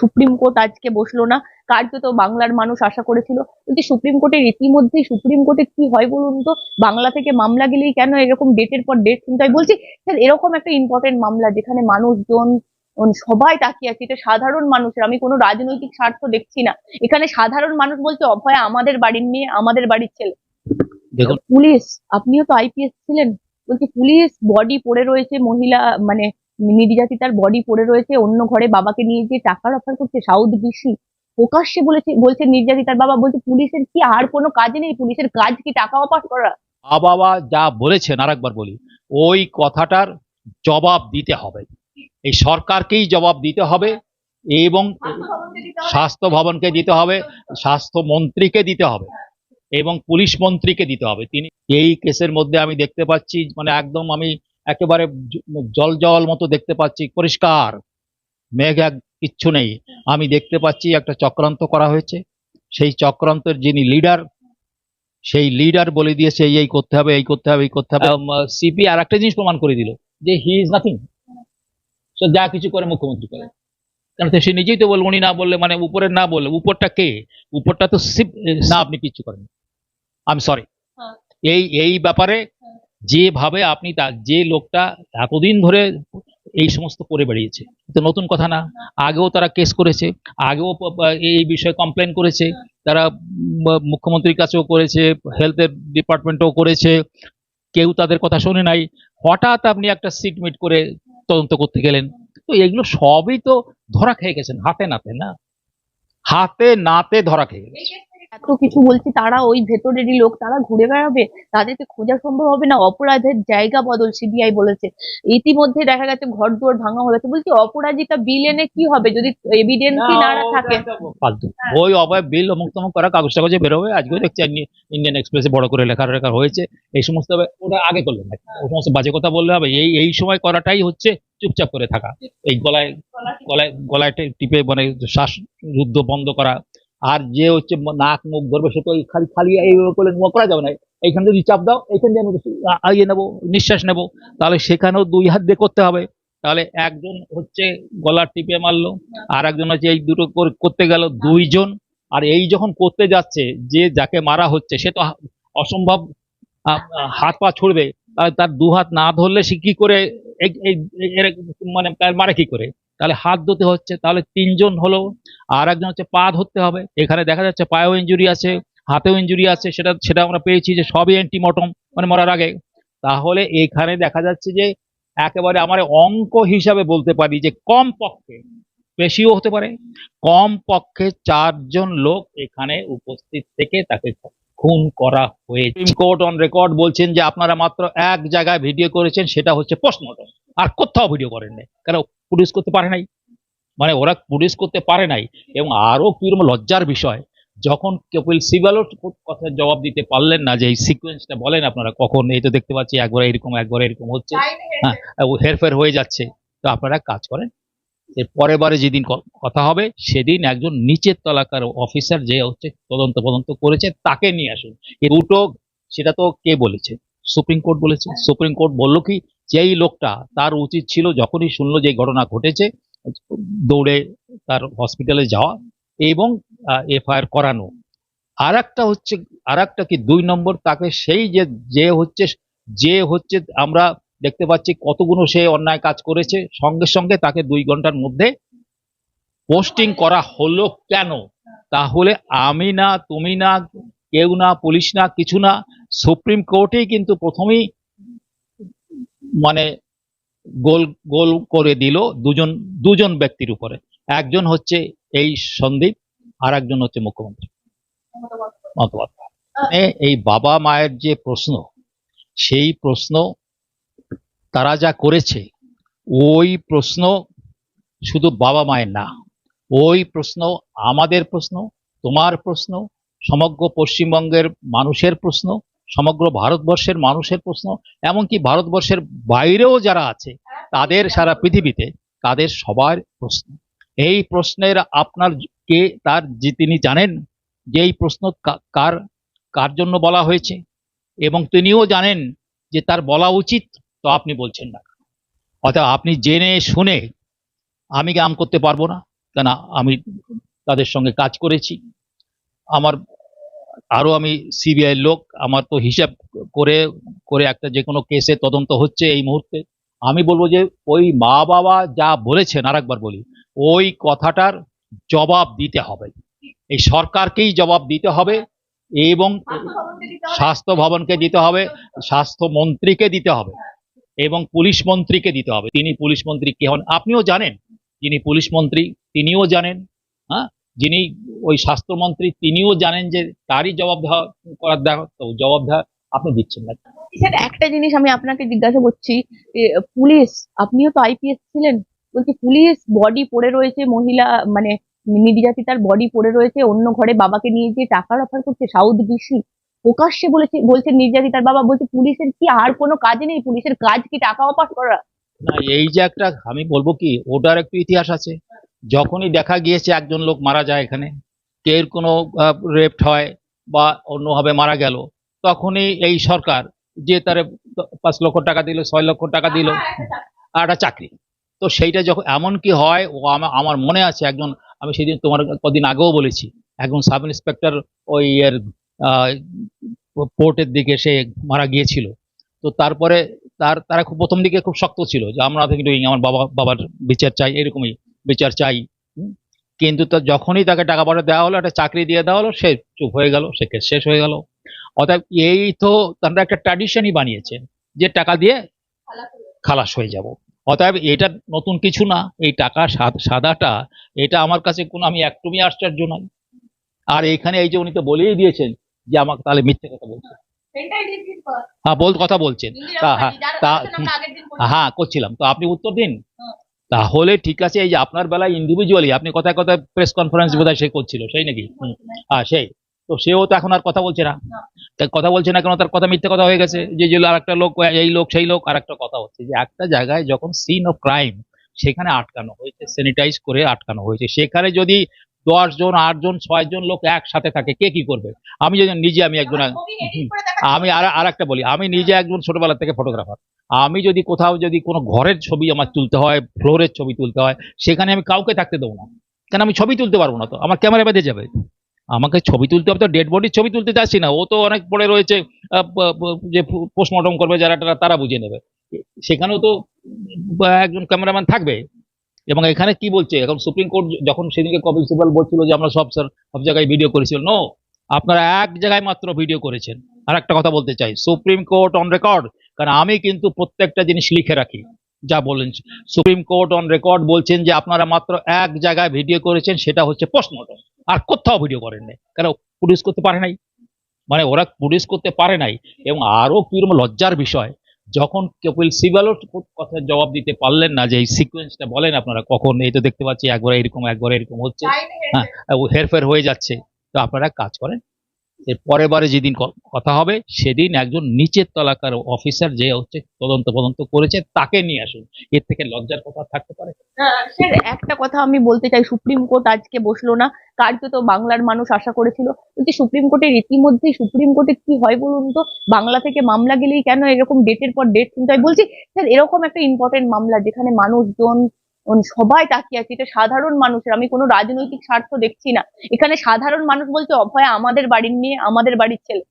Supreme court আজকে বসল না। কার্যত বাংলার মানুষ আশা করেছিল। বলছি সুপ্রিম কোর্টের ইতিমধ্যেই সুপ্রিম কোর্টে কি হয় বলুন তো? বাংলা থেকে মামলা গেলেই কেন এরকম ডেটের পর ডেট শুনতে হয়? বলছি স্যার এরকম একটা ইম্পর্টেন্ট মামলা যেখানে মানুষজন সবাই তাকিয়ে আছে এটা সাধারণ মানুষের। আমি কোনো রাজনৈতিক স্বার্থ দেখছি না। এখানে সাধারণ মানুষ বলছে অভয় আমাদের বাড়ির মেয়ে আমাদের বাড়ির ছেলে। পুলিশ আপনিও তো আইপিএস ছিলেন। বলছি পুলিশ বডি পড়ে রয়েছে মহিলা মানে নির্যাতিতার বডি পড়ে রয়েছে, অন্য ঘরে বাবাকে নিয়ে গিয়ে টাকার অফার করছে, সাউথ ডিসি প্রকাশ্যে বলেছে, বলছে নির্যাতিতার বাবা বলছে, পুলিশের কি আর কোনো কাজ নেই? পুলিশের কাজ কি টাকা অফার করা? বাবা যা বলেছেন আর একবার বলি, ওই কথাটার জবাব দিতে হবে। এই সরকারকেই জবাব দিতে হবে এবং স্বাস্থ্য ভবনকে দিতে হবে, স্বাস্থ্য মন্ত্রীকে দিতে হবে এবং পুলিশ মন্ত্রীকে দিতে হবে। তিনি এই কেসের মধ্যে আমি দেখতে পাচ্ছি মানে একদম আমি একেবারে জল জল মতো দেখতে পাচ্ছি পরিষ্কার। মেঘ এক কিচ্ছু নেই। আমি দেখতে পাচ্ছি একটা চক্রান্ত করা হয়েছে। সেই চক্রান্তের যিনি লিডার সেই লিডার বলে দিয়েছে এই এই করতে হবে এই করতে হবে এই করতে হবে। সিপি আর একটা জিনিস প্রমাণ করে দিল যে হি ইজ নাথিং। সো যা কিছু করে মুখ্যমন্ত্রী করে। কারণ তো সে নিজেই তো বলব উনি না বললে মানে উপরের না বললে উপরটা কে? উপরটা তো সিপ- না আপনি কিচ্ছু করেন আমি সরি। এই এই ব্যাপারে যেভাবে আপনি তা, যে লোকটা এতদিন ধরে এই সমস্ত করে বেরিয়েছে তো নতুন কথা না। আগেও তারা কেস করেছে, আগেও এই বিষয়ে কমপ্লেন করেছে, তারা মুখ্যমন্ত্রীর কাছেও করেছে হেলথের ডিপার্টমেন্টও করেছে, কেউ তাদের কথা শোনে নাই। হঠাৎ আপনি একটা সিট মিট করে তদন্ত করতে গেলেন। তো এগুলো সবই তো ধরা খেয়ে গেছেন, হাতে নাতে না। হাতে নাতে ধরা খেয়ে গেছে। এত কিছু বলছি তারা ওই ভেতরেরই লোক তারা ঘুরে বেড়াবে? তাদেরকে খোঁজা সম্ভব হবে না? অপরাধের জায়গা বদল সিবিআই বলেছে। ইতিমধ্যে দেখা গেছে ঘর দুয়ার ভাঙা হয়ে গেছে। বলছি অপরাজিতা বিল এনে কি হবে? যদি এভিডেন্সই না থাকে। ওই অভয় বিল অমুক তমুক করা কাগজ টাগজে বেরোবে আজকেও দেখছি ইন্ডি- ইন্ডিয়ান এক্সপ্রেসে বড় করে লেখা লেখা হয়েছে। এই সমস্ত ওটা আগে করলেন না। ও সমস্ত বাজে কথা বললে হবে। এই এই সময় করাটাই হচ্ছে চুপচাপ করে থাকা। এই গলায় গলায় গলায় টিপে মানে শ্বাস যুদ্ধ বন্ধ করা। আর যে হচ্ছে নাক মুখ ধরবে, সে তো খালি খালি এইভাবে করলে করা যাবে না। এইখান যদি চাপ দাও, এইখান দিয়ে আমি ইয়ে নেব, নিঃশ্বাস নেব। তাহলে সেখানেও দুই হাত দিয়ে করতে হবে। তাহলে একজন হচ্ছে গলা টিপে মারলো আর একজন হচ্ছে এই দুটো করতে গেল দুইজন। আর এই যখন করতে যাচ্ছে, যে যাকে মারা হচ্ছে, সে তো অসম্ভব হাত পা ছুড়বে। তার দু হাত না ধরলে সে কি করে, এই- এই- মানে মারে কি করে? তাহলে হাত ধুতে হচ্ছে, তাহলে তিনজন হলো, আর একজন হচ্ছে পা ধরতে হবে। এখানে দেখা যাচ্ছে পায়েও ইঞ্জুরি আছে, হাতেও ইঞ্জুরি আছে, সেটা সেটা আমরা পেয়েছি যে সবই অ্যান্টিমটম মানে মরার আগে। তাহলে এখানে দেখা যাচ্ছে যে একেবারে আমার অঙ্ক হিসাবে বলতে পারি যে কম পক্ষে বেশিও হতে পারে কম পক্ষে চারজন লোক এখানে উপস্থিত থেকে তাকে খুন করা হয়েছে। সুপ্রিম কোর্ট অন রেকর্ড বলছেন যে আপনারা মাত্র এক জায়গায় ভিডিও করেছেন সেটা হচ্ছে পোস্টমর্টম আর কোথাও ভিডিও করেন নাই কেন পুলিশ করতে পারে নাই? মানে ওরা পুলিশ করতে পারে নাই। এবং আরও কীরকম লজ্জার বিষয় যখন কপিল সিবালও কথা জবাব দিতে পারলেন না যে এই সিকোয়েন্সটা বলেন আপনারা কখন এই তো দেখতে পাচ্ছি একবার এরকম একবার এরকম হচ্ছে। হ্যাঁ ও হেরফের হয়ে যাচ্ছে। তো আপনারা কাজ করেন। এর পরের বারে যেদিন কথা হবে, সেদিন একজন নিচের তলাকার অফিসার যে হচ্ছে তদন্ত তদন্ত করেছে, তাকে নিয়ে আসুন। এই দুটো, সেটা তো কে বলেছে? সুপ্রিম কোর্ট বলেছে। সুপ্রিম কোর্ট বলল কি, যেই লোকটা তার উচিত ছিল যখনই শুনলো যে ঘটনা ঘটেছে, দৌড়ে তার হসপিটালে যাওয়া এবং এফআইআর করানো। আর একটা হচ্ছে আর একটা কি, দুই নম্বর তাকে সেই যে যে হচ্ছে যে হচ্ছে আমরা দেখতে পাচ্ছি কতগুলো সে অন্যায় কাজ করেছে। সঙ্গে সঙ্গে তাকে দুই ঘণ্টার মধ্যে পোস্টিং করা হলো কেন? তাহলে আমি না তুমি না কেউ না পুলিশ না কিছু না সুপ্রিম কোর্টেই কিন্তু প্রথমেই মানে গোল গোল করে দিল দুজন দুজন ব্যক্তির উপরে। একজন হচ্ছে এই সন্দীপ আর একজন হচ্ছে মুখ্যমন্ত্রী। মতবাদ। মানে এই বাবা মায়ের যে প্রশ্ন সেই প্রশ্ন তারা যা করেছে, ওই প্রশ্ন শুধু বাবা মায়ের না, ওই প্রশ্ন আমাদের প্রশ্ন, তোমার প্রশ্ন, সমগ্র পশ্চিমবঙ্গের মানুষের প্রশ্ন, সমগ্র ভারতবর্ষের মানুষের প্রশ্ন, এমনকি ভারতবর্ষের বাইরেও যারা আছে, তাদের সারা পৃথিবীতে তাদের সবার প্রশ্ন। এই প্রশ্নের আপনার কে তার যে তিনি জানেন যে এই প্রশ্ন কার কার জন্য বলা হয়েছে, এবং তিনিও জানেন যে তার বলা উচিত তো আপনি বলছেন না। অর্থাৎ আপনি জেনে শুনে আমি কাম করতে পারব না? কেন আমি তাদের সঙ্গে কাজ করেছি। আমার আরও আমি সিবিআই লোক আমার তো হিসাব করে করে একটা যে কোনো কেসে তদন্ত হচ্ছে এই মুহূর্তে। আমি বলব যে ওই মা বাবা যা বলেছেন আর একবার বলি ওই কথাটার জবাব দিতে হবে। এই সরকারকেই জবাব দিতে হবে এবং স্বাস্থ্য ভবনকে দিতে হবে স্বাস্থ্য মন্ত্রীকে দিতে হবে। এবং পুলিশ মন্ত্রীকে দিতে হবে। তিনি পুলিশ মন্ত্রী কে হন? আপনিও জানেন। যিনি পুলিশ মন্ত্রী, তিনিও জানেন। হ্যাঁ? যিনি ওই স্বাস্থ্যমন্ত্রী, তিনিও জানেন যে তারই জবাব করার তো জবাব আপনি দিচ্ছেন না। স্যার, একটা জিনিস আমি আপনাকে জিজ্ঞাসা করছি পুলিশ, আপনিও তো আইপিএস ছিলেন। বলছি, পুলিশ বডি পড়ে রয়েছে, মহিলা মানে নির্যাতিতার বডি পড়ে রয়েছে, অন্য ঘরে বাবাকে নিয়ে গিয়ে টাকার অফার করছে, সাউথ ডিসি। প্রকাশ্যে বলেছে বলছে নির্যাতিতার বাবা বলছে পুলিশের কি আর কোনো কাজ নেই পুলিশের কাজ কি টাকা অফার করা? না এই যে একটা আমি বলব কি ওটার একটু ইতিহাস আছে। যখনই দেখা গিয়েছে একজন লোক মারা যায় এখানে কের কোনো রেপ্ট হয় বা অন্যভাবে মারা গেল তখনই এই সরকার যে তার পাঁচ লক্ষ টাকা দিল ছয় লক্ষ টাকা দিল আর একটা চাকরি। তো সেইটা যখন এমন কি হয় ও আমার মনে আছে একজন আমি সেদিন তোমার কদিন আগেও বলেছি একজন সাব ইন্সপেক্টর ওই এর পোর্টের দিকে সে মারা গিয়েছিল। তো তারপরে তার, তারা খুব প্রথম দিকে খুব শক্ত ছিল যে, আমরা কিন্তু আমার বাবা, বাবার বিচার চাই, এরকমই বিচার চাই। কিন্তু তো যখনই তাকে টাকা পয়সা দেওয়া হলো, একটা চাকরি দিয়ে দেওয়া হলো, সে চুপ হয়ে গেল, সে কেস শেষ হয়ে গেল। অর্থাৎ এই তো তারা একটা ট্র্যাডিশনই বানিয়েছে যে, টাকা দিয়ে খালাস হয়ে যাব। অতএব এটা নতুন কিছু না, এই টাকা সাদ- সাদাটা, এটা আমার কাছে কোনো, আমি একদমই আশ্চর্য নয় আর এখানে এই যে উনি তো বলেই দিয়েছেন যে আমাকে তাহলে মিথ্যে কথা বলছেন হ্যাঁ বল কথা বলছেন। তা- হ্যাঁ, তা- হ্যাঁ করছিলাম। তো আপনি উত্তর দিন। হ্যাঁ। তাহলে ঠিক আছে এই যে আপনার বেলায় ইন্ডিভিজুয়ালি আপনি কথায় কথায় প্রেস কনফারেন্স বোধহয় সে করছিল সেই নাকি? হ্যাঁ। সেই। তো সেও তো এখন আর কথা বলছে না। না। তা কথা বলছে না কেন? তার কথা মিথ্যে কথা হয়ে গেছে। যে যে আর একটা লোক এই লোক সেই লোক আর একটা কথা হচ্ছে। যে একটা জায়গায় যখন সিন অফ ক্রাইম সেখানে আটকানো হয়েছে স্যানিটাইজ করে আটকানো হয়েছে। সেখানে যদি দশ জন আট জন ছয় জন লোক একসাথে থাকে। কে কি করবে? আমি যদি নিজে আমি একজন হুম। আমি আর আর একটা বলি আমি নিজে একজন ছোটবেলা থেকে ফটোগ্রাফার আমি যদি কোথাও যদি কোনো ঘরের ছবি আমার তুলতে হয় ফ্লোরের ছবি তুলতে হয় সেখানে আমি কাউকে থাকতে দেবো না। কেন আমি ছবি তুলতে পারব না তো? আমার ক্যামেরা বেঁধে যাবে। আমাকে ছবি তুলতে হবে তো ডেড বডির ছবি তুলতে চাচ্ছি না। ও তো অনেক পড়ে রয়েছে যে পোস্টমর্টম করবে যারা তারা বুঝে নেবে। সেখানেও তো একজন ক্যামেরাম্যান থাকবে। এবং এখানে কি বলছে? এখন সুপ্রিম কোর্ট যখন সেদিনকে কপিল সিবাল বলছিল যে আমরা সব সব জায়গায় ভিডিও করেছিল নো আপনারা এক জায়গায় মাত্র ভিডিও করেছেন। আর একটা কথা বলতে চাই, সুপ্রিম কোর্ট অন রেকর্ড কারণ আমি কিন্তু প্রত্যেকটা জিনিস লিখে রাখি, যা বলেন। সুপ্রিম কোর্ট অন রেকর্ড বলছেন যে আপনারা মাত্র এক জায়গায় ভিডিও করেছেন, সেটা হচ্ছে পোস্টমর্টম আর কোথাও ভিডিও করেন নাই কেন, পুলিশ করতে পারে নাই? মানে ওরা পুলিশ করতে পারে নাই। এবং আরও কীরকম লজ্জার বিষয় যখন কপিল সিবালও কথা জবাব দিতে পারলেন না যে এই সিকোয়েন্সটা বলেন আপনারা কখন এই তো দেখতে পাচ্ছি একবার এরকম একবার এরকম হচ্ছে। হ্যাঁ ও হেরফের হয়ে যাচ্ছে। তো আপনারা কাজ করেন। এর পরের বারে যেদিন কথা হবে, সেদিন একজন নিচের তলাকার অফিসার যে হচ্ছে তদন্ত তদন্ত করেছে, তাকে নিয়ে আসুন। এর থেকে লজ্জার কথা থাকতে পারে। একটা কথা আমি বলতে চাই, সুপ্রিম কোর্ট আজকে বসল না, কার্যত বাংলার মানুষ আশা করেছিল বলছি সুপ্রিম কোর্টের ইতিমধ্যেই সুপ্রিম কোর্টে কি হয় বলুন তো? বাংলা থেকে মামলা গেলেই কেন এরকম ডেটের পর ডেট শুনতে হয়? বলছি, স্যার, এরকম একটা ইম্পর্টেন্ট মামলা যেখানে মানুষজন সবাই তাকিয়ে আছে, এটা সাধারণ মানুষের, আমি কোনো রাজনৈতিক স্বার্থ দেখছি না। এখানে সাধারণ মানুষ বলছে অভয় আমাদের বাড়ির নিয়ে আমাদের বাড়ির ছেলে।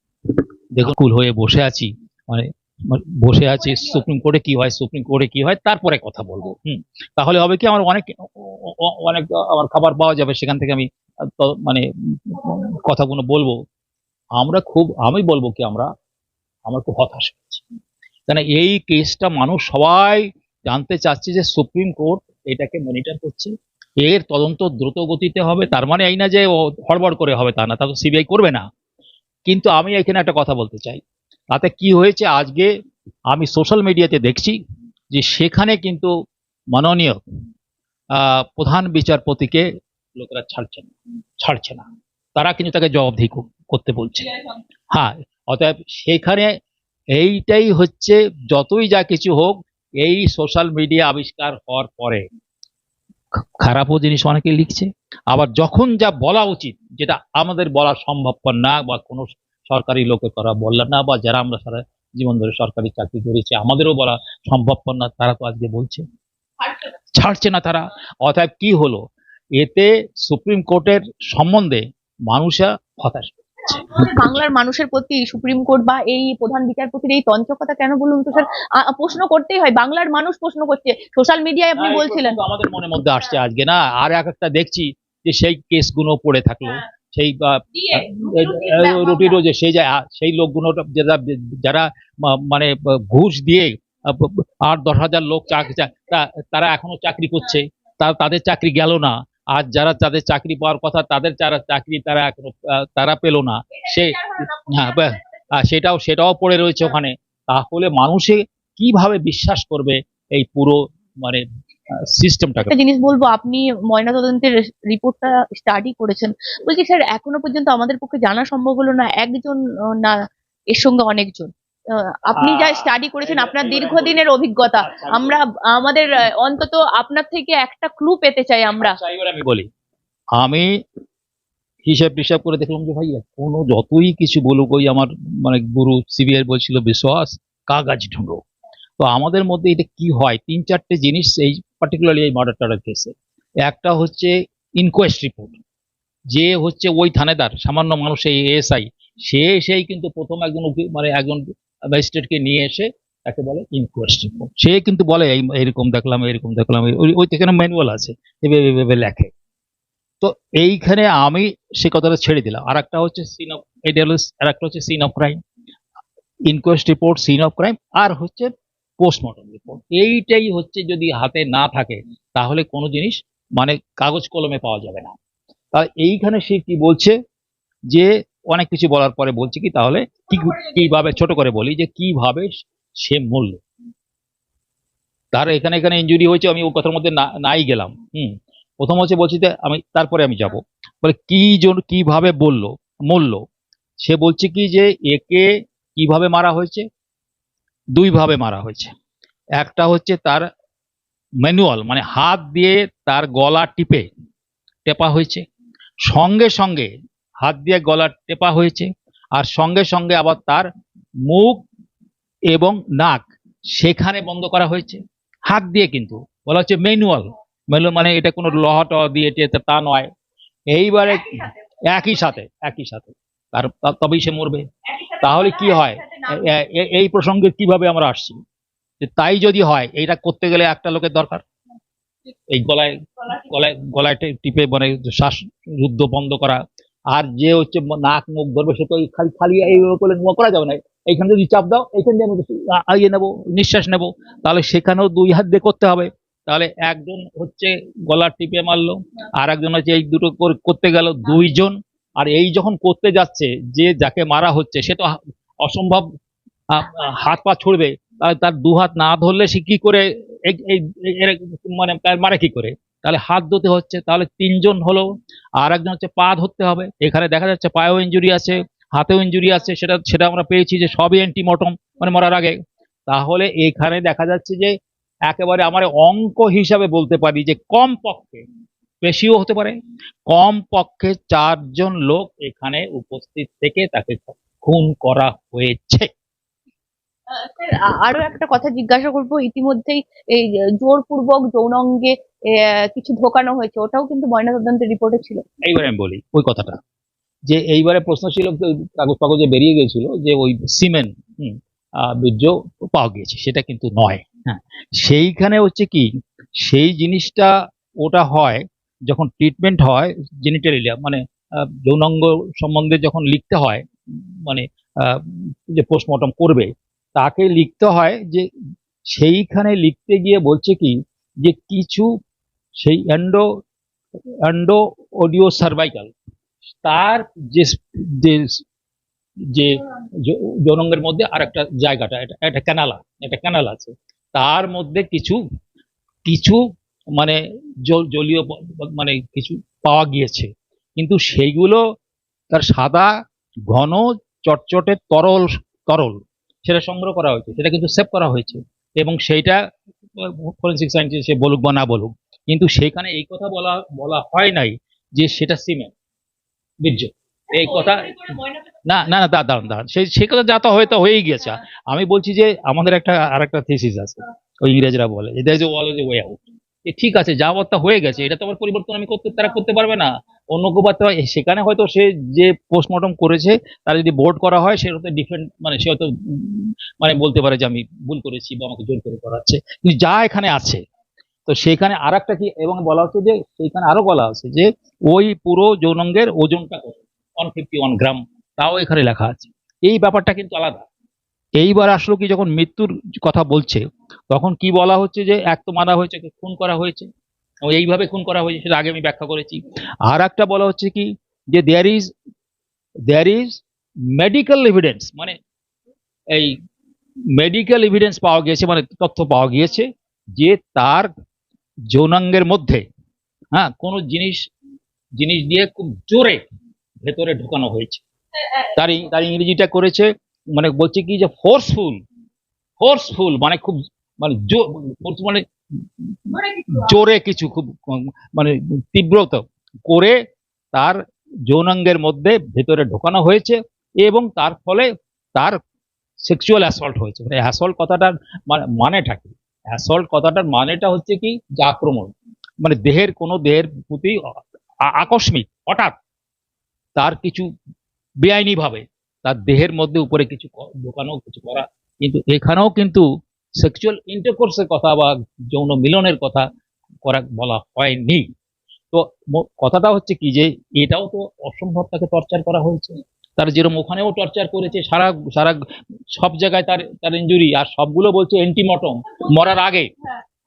দেখুন, কুল হয়ে বসে আছি মানে মানে বসে আছি, সুপ্রিম কোর্টে কি হয়, সুপ্রিম কোর্টে কি হয়, তারপরে কথা বলব, হুম। তাহলে হবে কি, আমার অনেক অনেক, আমার খাবার পাওয়া যাবে, সেখান থেকে আমি মানে কথাগুলো বলব। আমরা খুব, আমি বলব কি, আমরা, আমার খুব হতাশ হয়েছি। কেন, এই কেসটা মানুষ সবাই জানতে চাচ্ছে যে সুপ্রিম কোর্ট এটাকে মনিটর করছে। এর তদন্ত দ্রুত গতিতে হবে। তার মানে এই না যে ও হড়বড় করে হবে তা না, তা তো সিবিআই করবে না। কিন্তু আমি এখানে একটা কথা বলতে চাই। তাতে কি হয়েছে? আজকে আমি সোশ্যাল মিডিয়াতে দেখছি যে সেখানে কিন্তু মাননীয় প্রধান বিচারপতিকে লোকেরা ছাড়ছে না ছাড়ছে না। তারা কিন্তু তাকে জবাবদিহি করতে বলছে। হ্যাঁ অতএব সেখানে এইটাই হচ্ছে যতই যা কিছু হোক এই সোশ্যাল মিডিয়া আবিষ্কার হওয়ার পরে খারাপও জিনিস অনেকে লিখছে। আবার যখন যা বলা উচিত, যেটা আমাদের বলা সম্ভবপর না বা কোনো সরকারি লোকের করা বললেন না বা যারা আমরা সারা জীবন ধরে সরকারি চাকরি করেছি, আমাদেরও বলা সম্ভবপর না, তারা তো আজকে বলছে। ছাড়ছে না তারা। অতএব কি হলো? এতে সুপ্রিম কোর্টের সম্বন্ধে মানুষরা হতাশ। বাংলার মানুষের প্রতি সুপ্রিম কোর্ট বা এই প্রধান বিচারপতির এই তঞ্চকতা কেন বলুন তো স্যার? প্রশ্ন করতেই হয়। বাংলার মানুষ প্রশ্ন করছে। সোশ্যাল মিডিয়ায় আপনি বলছিলেন। আমাদের মনের মধ্যে আসছে আজকে না? আর এক একটা দেখছি যে সেই কেস কেসগুলো পড়ে থাকল। সেই রুটি রোজে সেই যা সেই লোকগুলো যারা যারা মানে ঘুষ দিয়ে আট দশ হাজার লোক চাকরি তারা এখনও চাকরি করছে। তাদের চাকরি গেল না। আর যারা তাদের চাকরি পাওয়ার কথা, তাদের যারা চাকরি তারা এখনও তারা পেল না। সে হ্যাঁ সেটাও সেটাও পড়ে রয়েছে ওখানে। তাহলে মানুষে কীভাবে বিশ্বাস করবে এই পুরো মানে একটা জিনিস বলব, আপনি ময়নাতদন্তের রিপোর্টটা স্টাডি করেছেন। বলছি স্যার এখনও পর্যন্ত আমাদের পক্ষে জানা সম্ভব হলো না, একজন, না, এর সঙ্গে অনেকজন। আপনি যা স্টাডি করেছেন আপনার দীর্ঘদিনের অভিজ্ঞতা। আমরা আমাদের অন্তত আপনার থেকে একটা ক্লু পেতে চাই আমরা। আচ্ছা, আমি বলি। আমি হিসাব টিসাব করে দেখলাম যে ভাই কোনো যতই কিছু বলুক ওই আমার মানে গুরু সিবিআই বলছিল বিশ্বাস কাগজ ঢুঁড়ো। তো আমাদের মধ্যে এটা কি হয়? তিন চারটে জিনিস এই পার্টিকুলারলি এই মার্ডার টার্ডার কেসে একটা হচ্ছে ইনকোয়েস্ট রিপোর্ট যে হচ্ছে ওই থানেদার সামান্য মানুষ এই এএসআই সে সেই কিন্তু প্রথম একজন মানে একজন ম্যাজিস্ট্রেটকে নিয়ে এসে তাকে বলে ইনকোয়েস্ট সে কিন্তু বলে এরকম দেখলাম এরকম দেখলাম ওই এখানে ম্যানুয়াল আছে, এভাবে এভাবে লেখে। তো এইখানে আমি সে কথাটা ছেড়ে দিলাম। আর একটা হচ্ছে সিন অফ এটা হলো আর একটা হচ্ছে scene of crime inquest report scene of crime আর হচ্ছে পোস্টমর্টম রিপোর্ট এইটাই হচ্ছে যদি হাতে না থাকে, তাহলে কোনো জিনিস মানে কাগজ কলমে পাওয়া যাবে না। তাহলে এইখানে সে কি বলছে যে অনেক কিছু বলার পরে বলছি কি, তাহলে কি কীভাবে ছোট করে বলি যে কীভাবে সে মূল্য তার এখানে এখানে ইনজুরি হয়েছে, আমি ও কথার মধ্যে নাই গেলাম। হুম। প্রথম হচ্ছে বলছি যে, আমি, তারপরে আমি যাব। বলে কি জন, কীভাবে বলল মূল্য সে বলছে কি যে, একে কীভাবে মারা হয়েছে? দুই ভাবে মারা হয়েছে। একটা হচ্ছে তার ম্যানুয়াল মানে হাত দিয়ে তার গলা টিপে টেপা হয়েছে। সঙ্গে সঙ্গে হাত দিয়ে গলা টেপা হয়েছে আর সঙ্গে সঙ্গে আবার তার মুখ এবং নাক সেখানে বন্ধ করা হয়েছে। হাত দিয়ে কিন্তু। বলা হচ্ছে ম্যানুয়াল। ম্যানুয়াল মানে এটা কোনো লোহা টহা দিয়ে তা নয়। এইবারে একই সাথে। একই সাথে তার তবেই সে মরবে। তাহলে কি হয়? এই প্রসঙ্গে কীভাবে আমরা আসছি? যে তাই যদি হয় এইটা করতে গেলে একটা লোকের দরকার। এই গলায় গলায় গলায় টিপে মানে শ্বাস রুদ্ধ বন্ধ করা আর যে হচ্ছে নাক মুখ ধরবে সে তো খালি খালি করলে নোয়া করা যাবে না। এইখানে যদি চাপ দাও, এইখান দিয়ে আমি ইয়ে নেব, নিঃশ্বাস নেব। তাহলে সেখানেও দুই হাত দিয়ে করতে হবে। তাহলে একজন হচ্ছে গলা টিপে মারলো আর একজন হচ্ছে এই দুটো করে- করতে গেল দুইজন। আর এই যখন করতে যাচ্ছে, যে যাকে মারা হচ্ছে, সে তো অসম্ভব হাত পা ছড়বে। তাহলে তার দু হাত না ধরলে সে কি করে, এই- এই, এই- মানে মারে কি করে? তাহলে হাত ধুতে হচ্ছে, তাহলে তিনজন হলো, আর একজন হচ্ছে পা ধরতে হবে। এখানে দেখা যাচ্ছে পায়েও ইঞ্জুরি আছে, হাতেও ইঞ্জুরি আছে, সেটা সেটা আমরা পেয়েছি যে সবই অ্যান্টিমর্টম মানে মরার আগে। তাহলে এখানে দেখা যাচ্ছে যে একেবারে আমার অঙ্ক হিসাবে বলতে পারি যে কম পক্ষে বেশিও হতে পারে কম পক্ষে চারজন লোক এখানে উপস্থিত থেকে তাকে খুন করা হয়েছে। আরও একটা কথা জিজ্ঞাসা করব, ইতিমধ্যেই এই জোরপূর্বক যৌনাঙ্গে কিছু ঢোকানো হয়েছে, ওটাও কিন্তু ময়নাতদন্তের রিপোর্টে ছিল। এইবারে আমি বলি, ওই কথাটা, যে এইবারে প্রশ্ন ছিল, কাগজ কাগজে বেরিয়ে গেছিল যে ওই সিমেন্ট বীর্য পাওয়া গিয়েছে, সেটা কিন্তু নয় হ্যাঁ। সেইখানে হচ্ছে কি, সেই জিনিসটা ওটা হয়, যখন ট্রিটমেন্ট হয় জেনিটালিয়া মানে যৌনাঙ্গ সম্বন্ধে যখন লিখতে হয় মানে যে পোস্টমর্টম করবে, তাকে লিখতে হয় যে, সেইখানে লিখতে গিয়ে বলছে কি, যে কিছু সেই অ্যান্ডো অ্যান্ডো অডিও সার্ভাইকাল তার যে যে য- মধ্যে আর একটা জায়গাটা, এটা একটা ক্যানালা একটা ক্যানাল আছে। তার মধ্যে কিছু কিছু মানে জল- জলীয় মানে কিছু পাওয়া গিয়েছে। কিন্তু সেইগুলো তার সাদা, ঘন, চটচটে, তরল তরল, সেটা সংগ্রহ করা হয়েছে। সেটা কিন্তু সেভ করা হয়েছে। এবং সেইটা ফরেন্সিক সায়েন্টিস্ট সে বলুক বা না বলুক কিন্তু সেখানে এই কথা বলা বলা হয় নাই যে সেটা সিমেন্ট। বীর্য এই কথা না না না দাঁড়ান দাঁড়ান। সেই সে কথা যা তো হয়তো হয়েই গিয়েছে। আমি বলছি যে আমাদের একটা আর একটা থিসিস আছে। ওই ইংরেজরা বলে। ওয়ে আউট ঠিক আছে যা তা হয়ে গেছে। এটা তো আবার পরিবর্তন আমি করতে তারা করতে পারবে না। অন্য কেউ পারতে পারে। সেখানে হয়তো সে যে পোস্টমর্টম করেছে তার যদি বোর্ড করা হয় সে হয়তো ডিফেন্ড মানে সে হয়তো মানে বলতে পারে যে আমি ভুল করেছি বা আমাকে জোর করে করাচ্ছে। কিন্তু যা এখানে আছে তো সেখানে আর একটা কি, এবং বলা হচ্ছে যে সেইখানে আরও বলা আছে যে ওই পুরো যৌনঙ্গের ওজনটা কত? ওয়ান ফিফটি ওয়ান গ্রাম, তাও এখানে লেখা আছে। এই ব্যাপারটা কিন্তু আলাদা। এইবার আসলো কি যখন মৃত্যুর কথা বলছে, তখন কি বলা হচ্ছে যে এক তো মারা হয়েছে খুন করা হয়েছে। এইভাবে খুন করা হয়েছে, সেটা আগে আমি ব্যাখ্যা করেছি। আর একটা বলা হচ্ছে কি, যে there is there is medical evidence মানে এই মেডিকেল এভিডেন্স পাওয়া গিয়েছে মানে তথ্য পাওয়া গিয়েছে, যে তার যৌনাঙ্গের মধ্যে হ্যাঁ কোনো জিনিস জিনিস দিয়ে খুব জোরে ভেতরে ঢোকানো হয়েছে। তার তার ইংরেজিটা করেছে মানে বলছে কি যে ফোর্সফুল ফোর্সফুল মানে খুব মানে মানে জোরে কিছু খুব মানে তীব্রত করে তার যৌনাঙ্গের মধ্যে ভেতরে ঢোকানো হয়েছে এবং তার ফলে তার সেক্সুয়াল অ্যাসল্ট হয়েছে। মানে অ্যাসল্ট কথাটার মানে মানেটা কি? অ্যাসল্ট কথাটার মানেটা হচ্ছে কি? যে আক্রমণ। মানে দেহের কোনো দেহের প্রতি আকস্মিক, হঠাৎ তার কিছু বেআইনি ভাবে তার দেহের মধ্যে উপরে কিছু ঢোকানো, কিছু করা। কিন্তু এখানেও কিন্তু সেক্সুয়াল ইন্টারকোর্সের কথা বা যৌন মিলনের কথা করা, বলা হয়নি। তো কথাটা হচ্ছে কি যে এটাও তো অসম্ভব তাকে টর্চার করা হয়েছে। তার যেরকম ওখানেও টর্চার করেছে সারা সারা সব জায়গায় তার তার ইঞ্জুরি আর সবগুলো বলছে এন্টিমটম মরার আগে।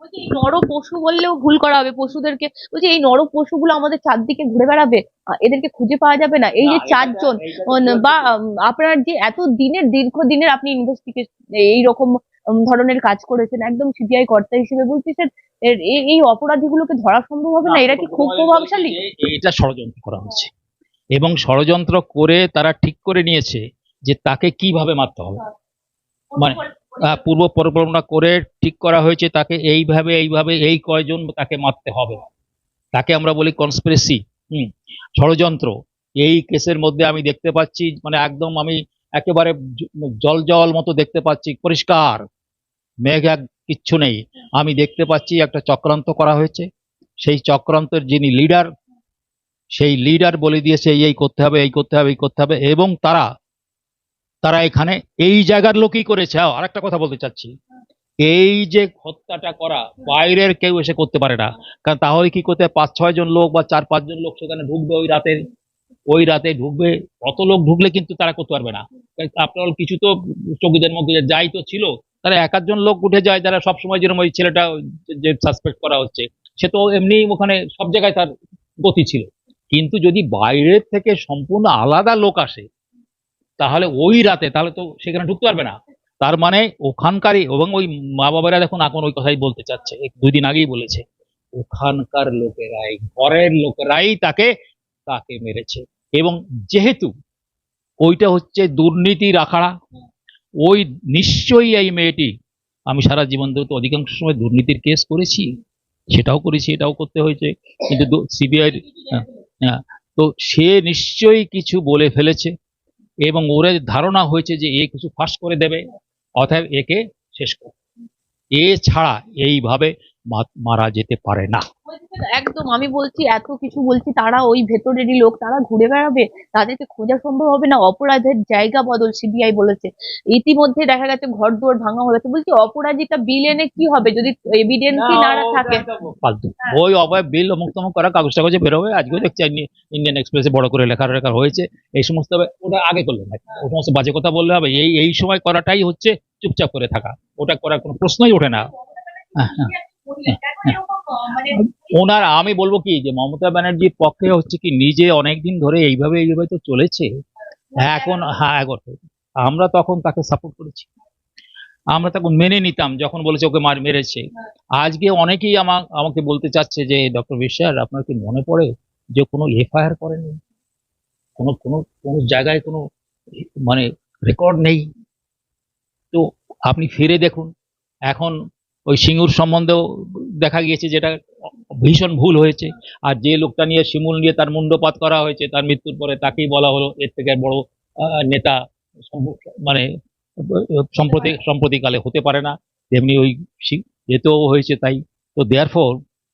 বলছি নর পশু বললেও ভুল করা হবে পশুদেরকে। বলছি এই নর পশুগুলো আমাদের চারদিকে ঘুরে বেড়াবে এদেরকে খুঁজে পাওয়া যাবে না। এই যে চারজন উম, বা আপনার যে এত দিনের দীর্ঘ দিনের আপনি ইনভেস্টিগেশন এই রকম ধরনের কাজ করেছেন একদম সিবিআই কর্তা হিসেবে বলছি স্যার এর- এই এই অপরাধীগুলোকে ধরা সম্ভব হবে না? এরা কি খুব প্রভাবশালী? এটা ষড়যন্ত্র করা হচ্ছে। এবং ষড়যন্ত্র করে তারা ঠিক করে নিয়েছে যে তাকে কীভাবে মারতে হবে। মানে পূর্ব পরিকল্পনা করে ঠিক করা হয়েছে তাকে এইভাবে এইভাবে, এই কয়জন তাকে মারতে হবে। তাকে আমরা বলি কনস্পিরেসি হুম, ষড়যন্ত্র। এই কেসের মধ্যে আমি দেখতে পাচ্ছি মানে একদম আমি একেবারে জল জল মতো দেখতে পাচ্ছি, পরিষ্কার। মেঘ এক কিচ্ছু নেই। আমি দেখতে পাচ্ছি একটা চক্রান্ত করা হয়েছে। সেই চক্রান্তের যিনি লিডার সেই লিডার বলে দিয়েছে এই করতে হবে, এই করতে হবে, এই করতে হবে, এবং তারা তারা এখানে এই জায়গার লোকই করেছে। আর একটা কথা বলতে চাচ্ছি। এই যে হত্যাটা করা, বাইরের কেউ এসে করতে পারে না। কারণ তাহলে কি করতে পাঁচ, ছয় জন লোক বা চার পাঁচজন লোক সেখানে ঢুকবে ওই রাতে ওই রাতে ঢুকবে। অত লোক ঢুকলে কিন্তু তারা করতে পারবে না। আপনার কিছু তো চকিদের মধ্যে যাই তো ছিল তারা এক আধজন লোক উঠে যায় যারা সবসময় যেরকম ওই ছেলেটা যে সাসপেক্ট করা হচ্ছে, সে তো এমনি ওখানে সব জায়গায় তার গতি ছিল। কিন্তু যদি বাইরের থেকে সম্পূর্ণ আলাদা লোক আসে, তাহলে ওই রাতে, তাহলে তো সেখানে ঢুকতে পারবে না। তার মানে ওখানকারই, এবং ওই মা বাবারা দেখুন এখন ওই কথাই বলতে চাচ্ছে দুই দিন আগেই বলেছে, ওখানকার লোকেরাই, ঘরের লোকেরাই তাকে তাকে মেরেছে। এবং যেহেতু ওইটা হচ্ছে দুর্নীতির আখাড়া ওই নিশ্চয়ই এই মেয়েটি, আমি সারা জীবন ধরে তো অধিকাংশ সময় দুর্নীতির কেস করেছি, সেটাও করেছি, এটাও করতে হয়েছে, কিন্তু সিবিআই হ্যাঁ। তো সে নিশ্চয়ই কিছু বলে ফেলেছে এবং ওরে ধারণা হয়েছে যে এ কিছু ফাঁস করে দেবে, অতএব একে শেষ করে। এ ছাড়া এইভাবে মারা যেতে পারে না। একদম আমি বলছি এত কিছু বলছি তারা ওই ভেতরেরই লোক তারা ঘুরে বেড়াবে? তাদেরকে খোঁজা সম্ভব হবে না? অপরাধের জায়গা বদল সিবিআই বলেছে। ইতিমধ্যে দেখা গেছে ঘর দুয়ার ভাঙা হয়ে গেছে। বলছি অপরাধীটা বিল এনে কি হবে? যদি এভিডেন্সই না থাকে। ফালতু। ওই অবয় বিল অমুক তমুক করা কাগজ টাগজে বেরোবে। আজকেও দেখছি ইন্ডি- ইন্ডিয়ান এক্সপ্রেসে বড় করে লেখা লেখা হয়েছে। এই সমস্ত ওটা আগে করলে না। ও সমস্ত বাজে কথা বললে হবে। এই এই সময় করাটাই হচ্ছে চুপচাপ করে থাকা। ওটা করার কোনো প্রশ্নই ওঠে না। হ্যাঁ, হ্যাঁ। ওনার আমি বলব কি যে মমতা ব্যানার্জির পক্ষে হচ্ছে কি নিজে অনেকদিন ধরে এইভাবে এইভাবে তো চলেছে। এখন হ্যাঁ এখন। আমরা তখন তাকে সাপোর্ট করেছি। আমরা তখন মেনে নিতাম যখন বলেছে ওকে মার মেরেছে। আজকে অনেকেই আমা আমাকে বলতে চাচ্ছে যে ডক্টর বিশ্বাস আপনার কি মনে পড়ে যে কোনো এফআইআর করেনি? কোনো কোনো কোনো জায়গায় কোনো মানে রেকর্ড নেই? তো আপনি ফিরে দেখুন। এখন ওই সিঙ্গুর সম্বন্ধেও দেখা গিয়েছে যেটা ভীষণ ভুল হয়েছে। আর যে লোকটা নিয়ে শিমুল নিয়ে তার মুন্ডপাত করা হয়েছে তার মৃত্যুর পরে তাকেই বলা হলো এর থেকে বড় নেতা মানে সম্প্রতি সম্প্রতিকালে হতে পারে না। তেমনি ওই এতেও হয়েছে তাই। তো দেয়ার ফর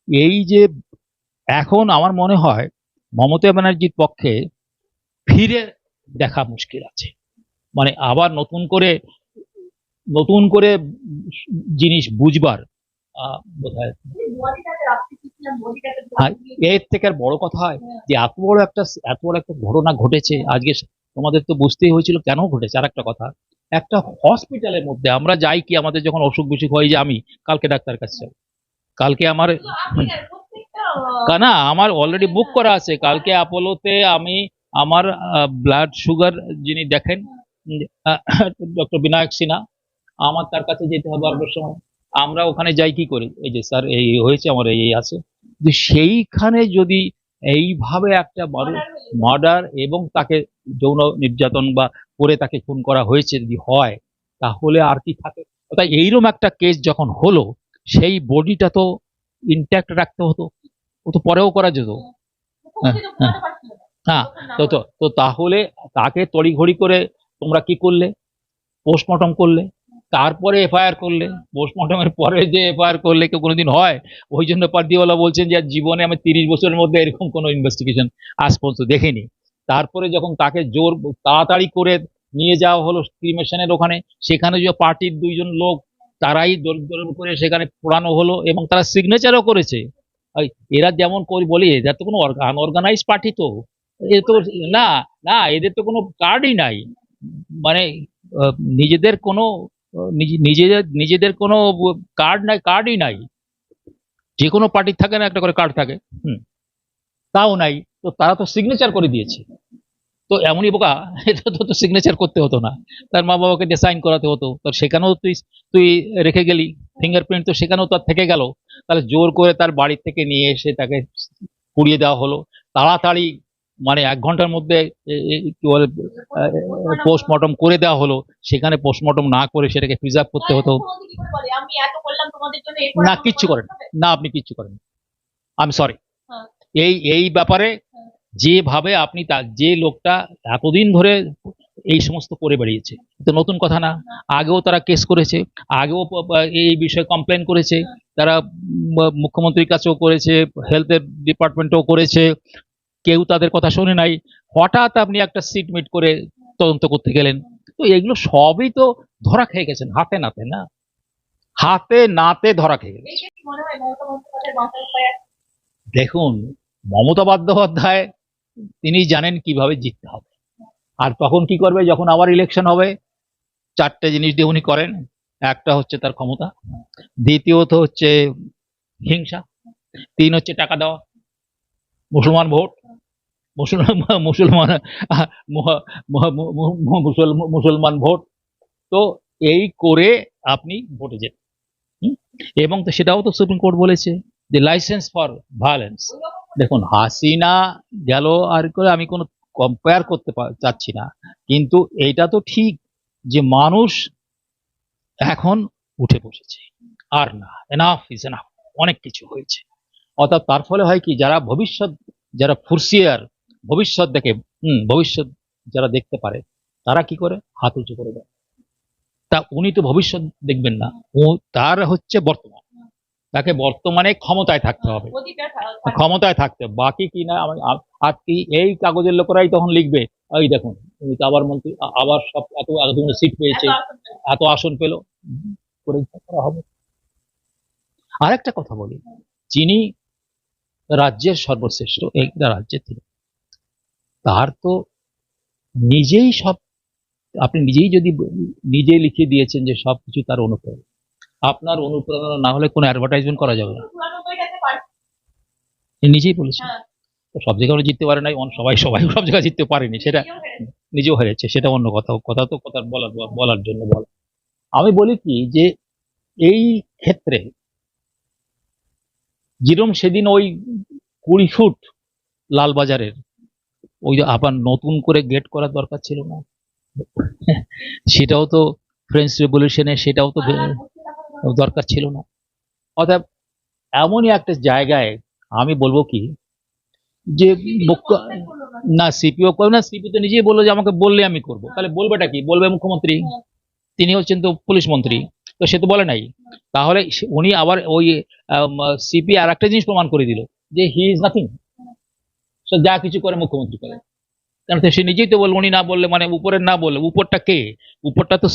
এই যে এখন আমার মনে হয় মমতা ব্যানার্জির পক্ষে ফিরে দেখা মুশকিল আছে। মানে আবার নতুন করে নতুন করে জিনিস বুঝবার বোধহয়। হ্যাঁ, এর থেকে আর বড় কথা হয় যে এত বড় একটা এত বড় একটা ঘটনা ঘটেছে আজকে তোমাদের তো বুঝতেই হয়েছিল কেন ঘটেছে। আর একটা কথা একটা হসপিটালের মধ্যে আমরা যাই কি আমাদের যখন অসুখ বিসুখ হয় যে আমি কালকে ডাক্তার কাছে যাব কালকে আমার না আমার অলরেডি বুক করা আছে। কালকে অ্যাপোলোতে আমি আমার ব্লাড সুগার যিনি দেখেন ডক্টর বিনায়ক সিনহা আমার তার কাছে যেতে হবে আরবার সময় আমরা ওখানে যাই কি করি? এই যে স্যার এই হয়েছে আমার এই আছে। তো সেইখানে যদি এইভাবে একটা মানুষ মার্ডার এবং তাকে যৌন নির্যাতন বা করে তাকে খুন করা হয়েছে যদি হয় তাহলে আর কি থাকে? তাই এইরকম একটা কেস যখন হলো সেই বডিটা তো ইনট্যাক্ট রাখতে হতো। ও তো পরেও করা যেত। হ্যাঁ, হ্যাঁ। হ্যাঁ। তো তো তো তাহলে তাকে তড়িঘড়ি করে তোমরা কি করলে? পোস্টমর্টম করলে? তারপরে এফআইআর করলে পোস্টমর্টমের পরে যে এফআইআর করলে কেউ কোনোদিন হয়, ওই জন্য পার্টিওয়ালা বলছেন যে জীবনে আমি তিরিশ বছরের মধ্যে এরকম কোনো ইনভেস্টিগেশন আজ পর্যন্ত দেখিনি। তারপরে যখন তাকে জোর তাড়াতাড়ি করে নিয়ে যাওয়া হলো ক্রিমেশনের ওখানে, সেখানে যে পার্টির দুইজন লোক, তারাই দরিদ্র করে সেখানে পোড়ানো হলো এবং তারা সিগনেচারও করেছে। এরা যেমন করি বলি, এদের তো কোনো আনঅর্গানাইজ পার্টি তো। এ তো না না, এদের তো কোনো কার্ডই নাই। মানে নিজেদের কোনো নিজেদের নিজেদের কোনো কার্ড নাই, কার্ডই নাই। যে কোনো পার্টির থাকে না, একটা করে কার্ড থাকে। হুম। তাও নাই। তো তারা তো সিগনেচার করে দিয়েছে। তো এমনই বোকা, এটা তো সিগনেচার করতে হতো না। তার মা বাবাকে দিয়ে সাইন করাতে হতো। তো সেখানেও তুই তুই রেখে গেলি। ফিঙ্গারপ্রিন্ট তো সেখানেও তার থেকে গেল। তাহলে জোর করে তার বাড়ি থেকে নিয়ে এসে তাকে পুড়িয়ে দেওয়া হলো। তাড়াতাড়ি মানে এক ঘণ্টার মধ্যে কি বলে পোস্টমর্টম করে দেওয়া হলো। সেখানে পোস্টমর্টম না করে সেটাকে প্রিজার্ভ করতে হতো। না কিচ্ছু করেন। না আপনি কিচ্ছু করেন আমি সরি হ্যাঁ। এই এই ব্যাপারে যেভাবে আপনি তা- যে লোকটা এতদিন ধরে এই সমস্ত করে বেরিয়েছে তো নতুন কথা না। আগেও তারা কেস করেছে আগেও এই বিষয়ে কমপ্লেন করেছে। তারা মুখ্যমন্ত্রীর কাছেও করেছে হেলথের ডিপার্টমেন্টেও করেছে। কেউ তাদের কথা শোনে নাই। হঠাৎ আপনি একটা সিট মিট করে তদন্ত করতে গেলেন। তো এগুলো সবই তো ধরা খেয়ে গেছেন, হাতে নাতে না? হাতে নাতে ধরা খেয়ে গেছে? দেখুন, মমতা বন্দ্যোপাধ্যায়, তিনি জানেন কীভাবে জিততে হবে। আর তখন কি করবে? যখন আবার ইলেকশন হবে, চারটে জিনিস দিয়ে উনি করেন। একটা হচ্ছে তার ক্ষমতা, দ্বিতীয়ত হচ্ছে হিংসা, তিন হচ্ছে টাকা দেওয়া, মুসলমান ভোট মুসলমান মুসলমান মুসলমান ভোট। তো এই করে আপনি ভোটে হুম? এবং তো সেটাও তো সুপ্রিম কোর্ট বলেছে যে লাইসেন্স ফর ভায়োলেন্স দেখুন, হাসিনা গেল আর করে আমি কোনো কম্পেয়ার করতে চাচ্ছি না। কিন্তু এইটা তো ঠিক যে মানুষ এখন উঠে বসেছে। আর না এনাফ ইজ এনাফ অনেক কিছু হয়েছে। অর্থাৎ তার ফলে হয় কি, যারা ভবিষ্যৎ, যারা ফুরসিয়ার ভবিষ্যৎ দেখে হুম ভবিষ্যৎ যারা দেখতে পারে তারা কি করে? হাত উঁচু করে দেয়। তা উনি তো ভবিষ্যৎ দেখবেন না। ও তার হচ্ছে বর্তমান। তাকে বর্তমানে ক্ষমতায় থাকতে হবে। ক্ষমতায় থাকতে বাকি কি না? আর কি এই কাগজের লোকেরাই তখন লিখবে। এই দেখুন উনি তো আবার মন্ত্রী আবার সব এত এতগুলো সিট পেয়েছে। এত আসন পেল। পরীক্ষা করা হবে। আরেকটা কথা বলি। যিনি রাজ্যের সর্বশ্রেষ্ঠ একটা রাজ্যে তিনি তার তো নিজেই সব আপনি নিজেই যদি নিজেই লিখে দিয়েছেন যে সবকিছু তার অনুপ্রেরণা। আপনার অনুপ্রেরণা না হলে কোনো অ্যাডভার্টাইজমেন্ট করা যাবে না। নিজেই বলেছেন। তো সব জায়গায় জিততে পারে নাই অন- সবাই সবাই সব জায়গায় জিততে পারেনি সেটা নিজেও হেরেছে। সেটা অন্য কথা। কথা তো কথা বলার বলার জন্য বল। আমি বলি কি যে এই ক্ষেত্রে যেরম সেদিন ওই কুড়ি ফুট লালবাজারের ওই যে আবার নতুন করে গেট করার দরকার ছিল না। সেটাও তো ফ্রেঞ্চ রেভলিউশনে সেটাও তো দরকার ছিল না। অর্থাৎ এমনই একটা জায়গায় আমি বলব কি, যে না। সিপিও করবে না সিপি তো নিজেই বলল যে আমাকে বললে আমি করব। তাহলে বলবেটা কি? বলবে মুখ্যমন্ত্রী, তিনি হচ্ছেন তো পুলিশ মন্ত্রী, তো সে তো বলে নাই। তাহলে উনি আবার ওই সিপি আর একটা জিনিস প্রমাণ করে দিল, যে হি ইজ নাথিং যা কিছু করে মুখ্যমন্ত্রী করে। কারণ সে নিজেই তো বলল উনি না বললে মানে উপরের না বললে, উপরটা কে? উপরটা তো